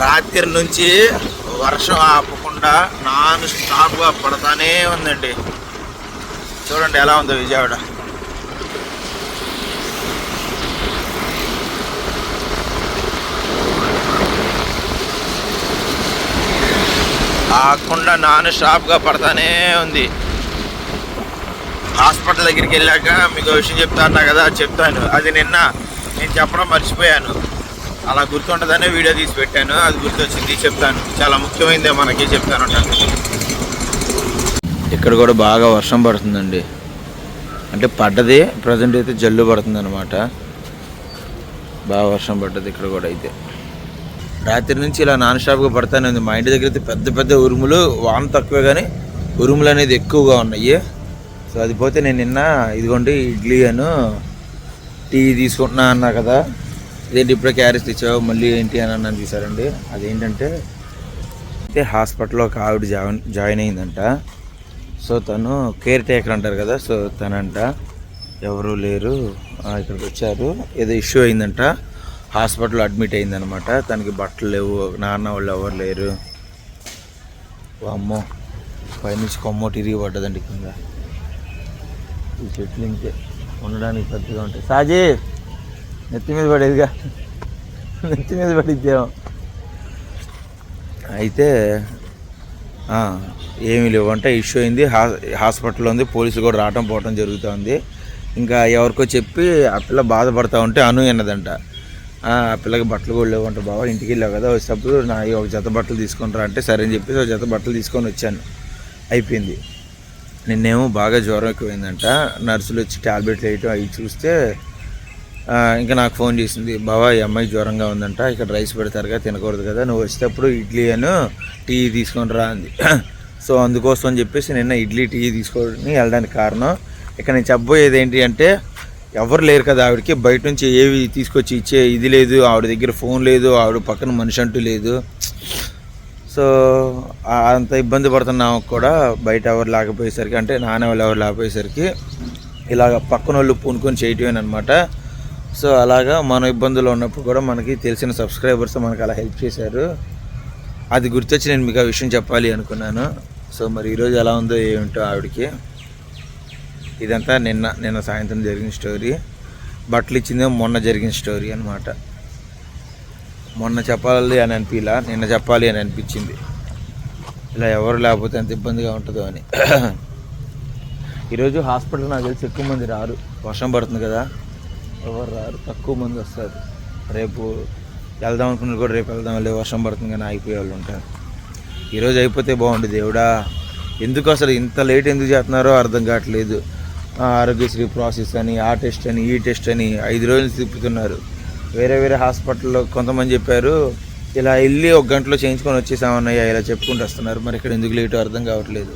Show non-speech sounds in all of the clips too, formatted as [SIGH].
రాత్రి నుంచి వర్షం ఆపకుండా నాన్ స్టాప్గా పడతానే ఉందండి. చూడండి ఎలా ఉందో విజయవాడ. ఆకుండా నాన్ స్టాప్గా పడతానే ఉంది. హాస్పిటల్ దగ్గరికి వెళ్ళాక మీకు విషయం చెప్తా అన్నా కదా? చెప్తాను. అది నిన్న నేను చెప్పడం మర్చిపోయాను. అలా గుర్తుంటుందనే వీడియో తీసి పెట్టాను. అది గుర్తొచ్చింది చెప్తాను. చాలా ముఖ్యమైనదే మనకి చెప్తాను ఇక్కడ కూడా బాగా వర్షం పడుతుందండి. అంటే పడ్డది ప్రజెంట్ అయితే జల్లు పడుతుంది అనమాట బాగా వర్షం పడ్డది ఇక్కడ కూడా అయితే. రాత్రి నుంచి ఇలా నాన్ స్టాప్గా పడతానే ఉంది. మా ఇంటి దగ్గర అయితే పెద్ద పెద్ద ఉరుములు వాన తక్కువే కానీ ఉరుములు అనేది ఎక్కువగా ఉన్నాయి. సో అది పోతే నేను నిన్న ఇదిగోండి ఇడ్లీ అను టీ తీసుకుంటున్నా అన్నా కదా. ఇదేంటి ఇప్పుడే క్యారెట్స్ తెచ్చావు మళ్ళీ ఏంటి అని అన్నాను చూసారండి అదేంటంటే అయితే హాస్పిటల్లో ఒక ఆవిడ జాయిన్ జాయిన్ అయిందంట. సో తను కేర్ టేకర్ అంటారు కదా సో తనంట ఎవరు లేరు ఇక్కడికి వచ్చారు. ఏదో ఇష్యూ అయిందంట హాస్పిటల్లో అడ్మిట్ అయిందనమాట. తనకి బట్టలు లేవు నాన్న వాళ్ళు ఎవరు లేరు. అమ్మో పైనుంచి కొమ్మో తిరిగి పడ్డదండి కింద. ఈ చెట్లు ఇంకే ఉండడానికి పెద్దగా ఉంటాయి. సాజీ! నెత్తి మీద పడేదిగా. నెత్తి మీద పడిద్దేమో. అయితే ఏమి ఏమీ లేవు. అంటే ఇష్యూ అయింది. హా హాస్పిటల్లో ఉంది. పోలీసులు కూడా రావటం పోవటం జరుగుతుంది. ఇంకా ఎవరికో చెప్పి ఆ పిల్ల బాధపడతా ఉంటే అను అన్నదంట. "ఆ, పిల్లకి బట్టలు కూడా లేవు అంట బాబా ఇంటికి వెళ్ళావు కదా వచ్చేటప్పుడు నా ఒక జత బట్టలు తీసుకొని రా అంటే సరే అని చెప్పేసి ఒక జత బట్టలు తీసుకొని వచ్చాను. అయిపోయింది. నిన్నేమో బాగా జ్వరం ఎక్కువైందంట. నర్సులు వచ్చి టాబ్లెట్లు వేయటం అవి చూస్తే ఇంకా నాకు ఫోన్ చేసింది బావా ఈ అమ్మాయి జ్వరంగా ఉందంట ఇక్కడ రైస్ పెడతారుగా తినకూడదు కదా నువ్వు వచ్చేటప్పుడు ఇడ్లీ అను టీ తీసుకొని రా అంది. [CLEARS THROAT] సో అందుకోసం అని చెప్పేసి నిన్న ఇడ్లీ టీ తీసుకొని వెళ్ళడానికి కారణం ఇక్కడ నేను చెప్పబోయేది ఏంటి అంటే ఎవరు లేరు కదా ఆవిడకి బయట నుంచి ఏవి తీసుకొచ్చి ఇచ్చే ఇది లేదు ఆవిడ దగ్గర ఫోన్ లేదు ఆవిడ పక్కన మనిషి అంటూ లేదు. సో అంత ఇబ్బంది పడుతున్నాము కూడా బయట ఎవరు లేకపోయేసరికి అంటే నాన్న వాళ్ళు ఎవరు లేకపోయేసరికి ఇలాగ పక్కన వాళ్ళు పూనుకొని చేయటమేనమాట సో అలాగా మన ఇబ్బందులు ఉన్నప్పుడు కూడా మనకి తెలిసిన సబ్స్క్రైబర్స్ మనకి అలా హెల్ప్ చేశారు. అది గుర్తొచ్చి నేను మీకు ఆ విషయం చెప్పాలి అనుకున్నాను. సో మరి ఈరోజు ఎలా ఉందో ఏమిటో ఆవిడకి. ఇదంతా నిన్న నిన్న సాయంత్రం జరిగిన స్టోరీ. బట్టలు ఇచ్చిందేమో మొన్న జరిగిన స్టోరీ అనమాట మొన్న చెప్పాలి అని అనిపించలా నిన్న చెప్పాలి అని అనిపించింది. ఇలా ఎవరు లేకపోతే ఎంత ఇబ్బందిగా ఉంటుందో అని. [CLEARS THROAT] ఈరోజు హాస్పిటల్ నాకు తెలిసి ఎక్కువ మంది రారు. వర్షం పడుతుంది కదా. ఎవరు రారు తక్కువ మంది వస్తారు. రేపు వెళ్దాం అనుకున్నది కూడా రేపు వెళ్దాం లేదు వర్షం పడుతుంది కానీ ఆగిపోయే వాళ్ళు ఉంటారు. ఈరోజు అయిపోతే బాగుండు దేవుడా. ఎందుకు అసలు ఇంత లేట్ ఎందుకు చేస్తున్నారో అర్థం కావట్లేదు. ఆరోగ్యశ్రీ ప్రాసెస్ అని ఆ టెస్ట్ అని ఈ టెస్ట్ అని ఐదు రోజులు తిప్పుతున్నారు. వేరే వేరే హాస్పిటల్లో కొంతమంది చెప్పారు ఇలా వెళ్ళి ఒక గంటలో చేయించుకొని వచ్చేసామన్నయ్య ఇలా చెప్పుకుంటూ వస్తున్నారు. మరి ఇక్కడ ఎందుకు లేటో అర్థం కావట్లేదు.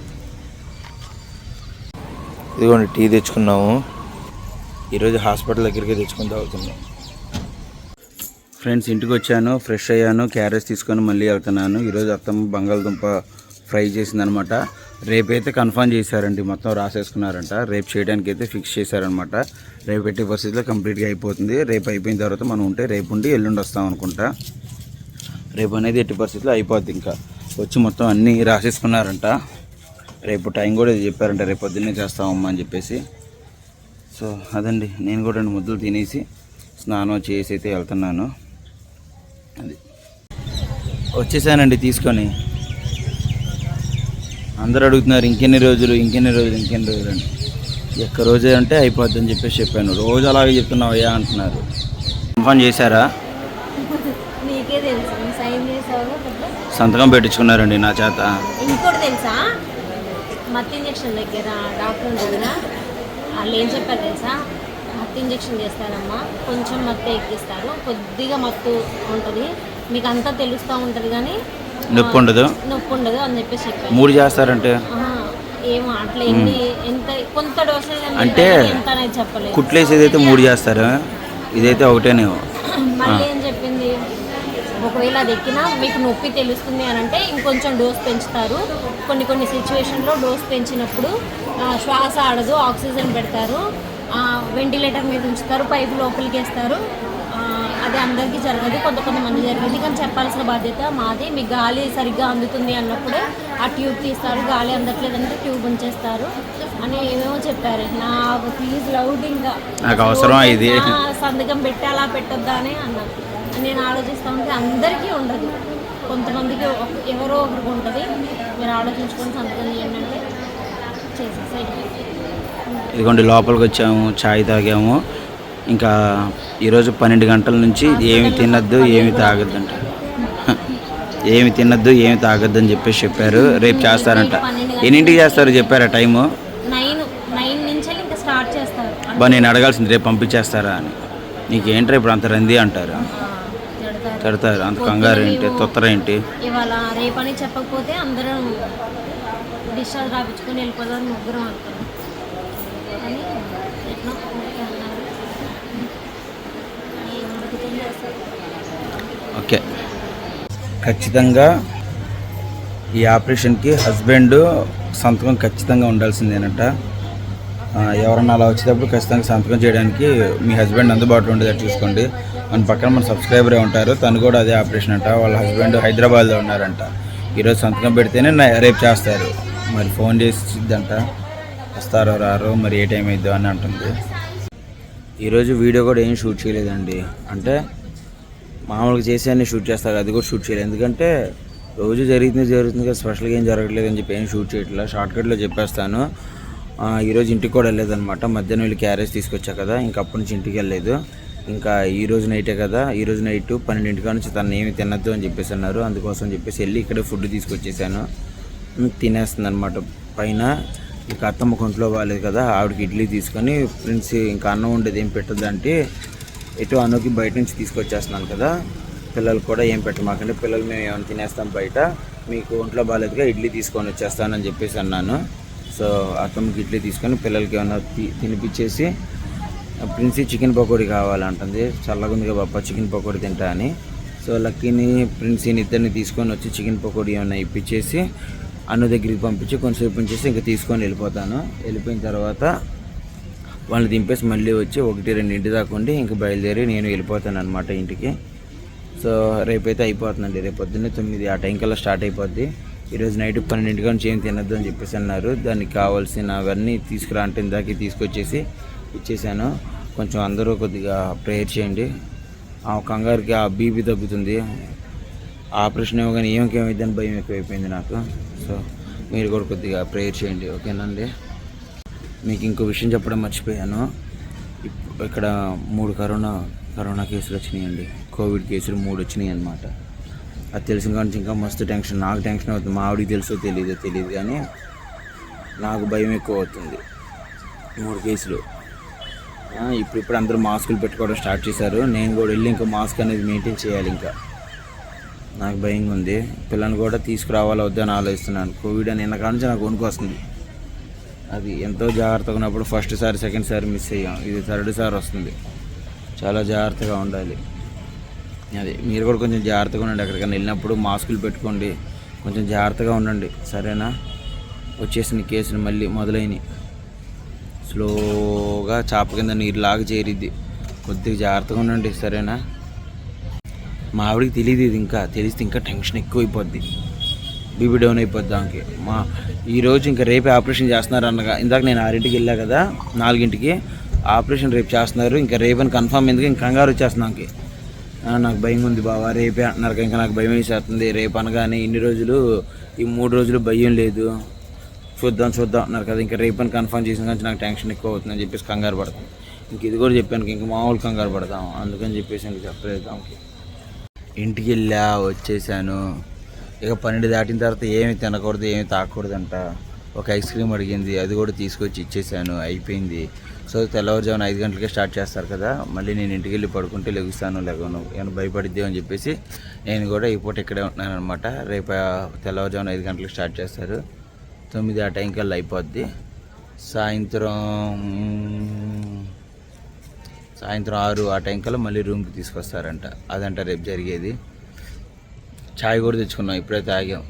ఇదిగోండి టీ తెచ్చుకున్నాము. ఈరోజు హాస్పిటల్ దగ్గరికి తెచ్చుకుని తాగుతున్నాం. ఫ్రెండ్స్ ఇంటికి వచ్చాను ఫ్రెష్ అయ్యాను క్యారెట్స్ తీసుకొని మళ్ళీ వెళ్తున్నాను. ఈరోజు అత్తమ్మ బంగాళదుంప ఫ్రై చేసిందనమాట. రేపైతే కన్ఫర్మ్ చేశారండి మొత్తం రాసేసుకున్నారంట. రేపు చేయడానికి అయితే ఫిక్స్ చేశారనమాట. రేపు ఎట్టి పరిస్థితిలో కంప్లీట్గా అయిపోతుంది. రేపు అయిపోయిన తర్వాత మనం ఉంటే రేపు ఉండి ఎల్లుండి వస్తాం అనుకుంటా. రేపు అనేది ఎట్టి పరిస్థితిలో అయిపోద్ది ఇంకా. వచ్చి మొత్తం అన్నీ రాసేసుకున్నారంట. రేపు టైం కూడా చెప్పారంట రేపు పొద్దున్నే చేస్తామమ్మా అని చెప్పేసి. సో అదండి. నేను కూడా రెండు ముద్దలు తినేసి స్నానం చేసి అయితే వెళ్తున్నాను. అది. వచ్చేసానండి తీసుకొని. అందరూ అడుగుతున్నారు ఇంకెన్ని రోజులు ఇంకెన్ని రోజులు ఇంకెన్ని రోజులు అని. ఒక్క రోజే అంటే అయిపోద్ది అని చెప్పేసి చెప్పాను. రోజు అలాగే చెప్తున్నావు అయ్యా అంటున్నారు. కన్ఫర్మ్ చేశారా? సంతకం పెట్టించుకున్నారండి నా చేత. ఇంకోటి తెలుసా? మత్తు ఇంజక్షన్ దగ్గర డాక్టర్ వాళ్ళు ఏం చెప్పారు తెలుసా? మత్తు ఇంజక్షన్ చేస్తారమ్మా కొంచెం మత్తు ఎక్కిస్తారు కొద్దిగా మత్తు ఉంటుంది. మీకు అంతా తెలుస్తూ ఉంటుంది కానీ నొప్పి ఉండదు? నొప్పి ఉండదు అని చెప్పేసి చెప్పారు. మూడు చేస్తారంటే? ఏమో అట్లా ఎన్ని ఎంత కొంత డోసేజ్ అంటే ఎంత అనేది చెప్పలేదు. కుట్లేసేది అయితే మూడు చేస్తారా? ఇదైతే ఒకటేనేమో. మళ్ళీ ఏం చెప్పింది? ఒకవేళ అది ఎక్కినా మీకు నొప్పి తెలుస్తుంది అని అంటే ఇంకొంచెం డోస్ పెంచుతారు. కొన్ని కొన్ని సిచ్యువేషన్లో డోస్ పెంచినప్పుడు శ్వాస ఆడదు ఆక్సిజన్ పెడతారు. వెంటిలేటర్ మీద ఉంచుతారు పైపు లోపలికి వేస్తారు. అది అందరికీ జరగదు కొంత కొంతమంది జరిగింది. కానీ చెప్పాల్సిన బాధ్యత మాది. మీకు గాలి సరిగ్గా అందుతుంది అన్నప్పుడే ఆ ట్యూబ్ తీస్తారు. గాలి అందట్లేదంటే ట్యూబ్ ఉంచేస్తారు. అని ఏమేమో చెప్పారు. నాకు ప్లీజ్ లౌడ్ ఇంకా. సంతకం పెట్టి అలా పెట్టొద్దా అని అన్నారు. నేను ఆలోచిస్తూ ఉంటే అందరికీ ఉండదు. కొంతమందికి ఎవరో ఒకరికి ఉంటుంది. మీరు ఆలోచించుకొని సంతకం చేయండి అంటే చేసేసాయి ఇదిగోండి లోపలికి వచ్చాము చాయ్ తాగాము. ఇంకా ఈరోజు పన్నెండు గంటల నుంచి ఏమి తినద్దు ఏమి తాగొద్దంట ఏమి తినద్దు ఏమి తాగొద్దు అని చెప్పేసి చెప్పారు. రేపు చేస్తారంట. ఎన్నింటికి చేస్తారు చెప్పారా టైము? బా నేను అడగాల్సింది రేపు పంపించేస్తారా అని. నీకేంట్రా ఇప్పుడు అంత రంది అంటారు? తిడతారు. అంత కంగారు ఏంటి? తొత్తర ఏంటి? ఇవాళ రేపని చెప్పకపోతే అందరం డిశ్చార్జ్ రాపించుకొని వెళ్ళిపోదాం ముగ్గురం అనుకున్నాం అని ఎట్లా? ఓకే. ఖచ్చితంగా ఈ ఆపరేషన్కి హస్బెండ్ సంతకం ఖచ్చితంగా ఉండాల్సిందేనట. ఎవరన్నా అలా వచ్చేటప్పుడు ఖచ్చితంగా సంతకం చేయడానికి మీ హస్బెండ్ అందుబాటులో ఉండేది చూసుకోండి. మన పక్కన మన సబ్స్క్రైబరే ఉంటారు. తను కూడా అదే ఆపరేషన్ అంట. వాళ్ళ హస్బెండ్ హైదరాబాద్లో ఉన్నారంట. ఈరోజు సంతకం పెడితేనే నా- రేపు చేస్తారు. మరి ఫోన్ చేసిద్దంట. వస్తారో రారో మరి ఏ టైం అయిద్దో అని అంటుంది. ఈరోజు వీడియో కూడా ఏం షూట్ చేయలేదండి. అంటే మామూలుగా చేసేవన్నీ షూట్ చేస్తారు. అది కూడా షూట్ చేయలేదు. ఎందుకంటే రోజు జరుగుతుంది జరుగుతుంది కదా. స్పెషల్గా ఏం జరగట్లేదు అని చెప్పి ఏం షూట్ చేయట్లేదు షార్ట్కట్లో చెప్పేస్తాను. ఈరోజు ఇంటికి కూడా వెళ్ళలేదన్నమాట. మధ్యాహ్నం వీళ్ళు క్యారేజ్ తీసుకొచ్చా కదా ఇంకా అప్పటి నుంచి ఇంటికి వెళ్ళలేదు. ఇంకా ఈ రోజు నైటే కదా ఈ రోజు నైట్ పన్నెండింటికా నుంచి తను ఏమి తినద్దు అని చెప్పేసి అన్నారు. అందుకోసం చెప్పేసి వెళ్ళి ఇక్కడే ఫుడ్ తీసుకొచ్చేసాను. తినేస్తుంది అనమాట పైన ఇంకా అత్తమ్మ కొంట్లో బాగాలేదు కదా ఆవిడకి ఇడ్లీ తీసుకొని ఫ్రెండ్స్ ఇంకా అన్నం ఉండేది ఏం పెట్టదంటే ఎటు అన్నకి బయట నుంచి తీసుకొచ్చేస్తున్నాను కదా పిల్లలు కూడా ఏం పెట్టమాకండి పిల్లలు మేము ఏమైనా తినేస్తాం బయట మీకు ఒంట్లో బాగాలేదుగా ఇడ్లీ తీసుకొని వచ్చేస్తానని చెప్పేసి అన్నాను. సో అత్తమ్మకి ఇడ్లీ తీసుకొని పిల్లలకి ఏమైనా తి- తినిపించేసి ప్రిన్సీ చికెన్ పకోడీ కావాలంటుంది. చల్లగా ఉంది బాబా చికెన్ పకోడీ తింటా అని. సో లక్కీని ప్రిన్సీని ఇద్దరిని తీసుకొని వచ్చి చికెన్ పకోడీ ఏమైనా ఇప్పించేసి అన్న దగ్గరికి పంపించి కొంచెంసేపు ఉంచేసి ఇంకా తీసుకొని వెళ్ళిపోతాను. వెళ్ళిపోయిన తర్వాత వాళ్ళని దింపేసి మళ్ళీ వచ్చి ఒకటి రెండు ఇంటి దాకా ఉండి ఇంకా బయలుదేరి నేను వెళ్ళిపోతాను అనమాట ఇంటికి. సో రేపైతే అయిపోతుందండి. రేపు పొద్దున్నే తొమ్మిది ఆ టైం కల్లా స్టార్ట్ అయిపోద్ది. ఈరోజు నైట్ పన్నెండింటి నుంచి ఏం తినద్దు అని చెప్పేసి అన్నారు. దానికి కావాల్సినవన్నీ తీసుకురా అంటే ఇందాకే తీసుకొచ్చేసి ఇచ్చేసాను. కొంచెం అందరూ కొద్దిగా ప్రేయర్ చేయండి. ఆ కంగారుకి ఆ బీపీ తగ్గుతుంది. ఆపరేషన్ ఏమో కానీ ఏమికేమైందని భయం ఎక్కువైపోయింది నాకు. సో మీరు కూడా కొద్దిగా ప్రేయర్ చేయండి ఓకేనండి? మీకు ఇంకో విషయం చెప్పడం మర్చిపోయాను. ఇక్కడ మూడు కరోనా కరోనా కేసులు వచ్చినాయండి. కోవిడ్ కేసులు మూడు వచ్చినాయి అనమాట అది తెలిసిన కానీ నుంచి ఇంకా మస్తు టెన్షన్. నాకు టెన్షన్ అవుతుంది. మా ఆవిడకి తెలుసో తెలియదో తెలియదు కానీ నాకు భయం ఎక్కువ అవుతుంది మూడు కేసులు. ఇప్పుడు ఇప్పుడు అందరూ మాస్కులు పెట్టుకోవడం స్టార్ట్ చేశారు. నేను కూడా వెళ్ళి ఇంకా మాస్క్ అనేది మెయింటైన్ చేయాలి ఇంకా. నాకు భయంగా ఉంది. పిల్లల్ని కూడా తీసుకురావాలా వద్దని అని ఆలోచిస్తున్నాను. కోవిడ్ అని నిన్న కాడ నుంచి నాకు వణుకొస్తుంది అది ఎంతో జాగ్రత్తగా ఉన్నప్పుడు ఫస్ట్ సారి సెకండ్ సారి మిస్ అయ్యాం. ఇది థర్డ్ సారి వస్తుంది. చాలా జాగ్రత్తగా ఉండాలి. అది మీరు కూడా కొంచెం జాగ్రత్తగా ఉండండి ఎక్కడికైనా వెళ్ళినప్పుడు మాస్కులు పెట్టుకోండి. కొంచెం జాగ్రత్తగా ఉండండి. సరేనా? వచ్చేసిన కేసులు మళ్ళీ మొదలైనవి స్లోగా చాప కింద నీరులాగా చేరిద్ది. కొద్దిగా జాగ్రత్తగా ఉండండి. సరేనా? మా ఆవిడకి తెలియదు ఇది ఇంకా. తెలిస్తే ఇంకా టెన్షన్ ఎక్కువ అయిపోద్ది డౌన్ అయిపోద్ది దానికి మా ఈరోజు ఇంకా రేపే ఆపరేషన్ చేస్తున్నారు అనగా ఇందాక నేను ఆరింటికి వెళ్ళా కదా నాలుగింటికి. ఆపరేషన్ రేపు చేస్తున్నారు. ఇంకా రేపని కన్ఫామ్ ఎందుకు? ఇంకా కంగారు వచ్చేస్తున్నాకి నాకు భయం ఉంది బావా. రేపే అంటున్నారు ఇంకా నాకు భయం వేసేస్తుంది. రేపు అనగానే ఇన్ని రోజులు ఈ మూడు రోజులు భయం లేదు. చూద్దాం చూద్దాం అన్నారు కదా. ఇంకా రేపని కన్ఫర్మ్ చేసిన కానీ నాకు టెన్షన్ ఎక్కువ అవుతుందని చెప్పేసి కంగారు పడతాం. ఇంక ఇది కూడా చెప్పాను ఇంక మామూలు కంగారు పడతాం. అందుకని చెప్పేసి ఇంక చెప్పలేదు దానికి ఇంటికి వెళ్ళా వచ్చేసాను. ఇక పన్నెండు దాటిన తర్వాత ఏమి తినకూడదు ఏమి తాకూడదంట. ఒక ఐస్ క్రీమ్ అడిగింది అది కూడా తీసుకొచ్చి ఇచ్చేసాను అయిపోయింది. సో తెల్లవారుజామున ఐదు గంటలకే స్టార్ట్ చేస్తారు కదా మళ్ళీ నేను ఇంటికి వెళ్ళి పడుకుంటే లెగుస్తాను లేకను ఏమైనా భయపడిద్దే అని చెప్పేసి నేను కూడా ఈ పూట ఇక్కడే ఉంటున్నాను అనమాట రేపు తెల్లవారుజామున ఐదు గంటలకు స్టార్ట్ చేస్తారు. తొమ్మిది ఆ టైం కల్లా అయిపోద్ది. సాయంత్రం సాయంత్రం ఆరు ఆ టైం కల్లా మళ్ళీ రూమ్కి తీసుకొస్తారంట. అదంట రేపు జరిగేది. చాయ్ కూడా తెచ్చుకున్నాం ఇప్పుడే తాగాం.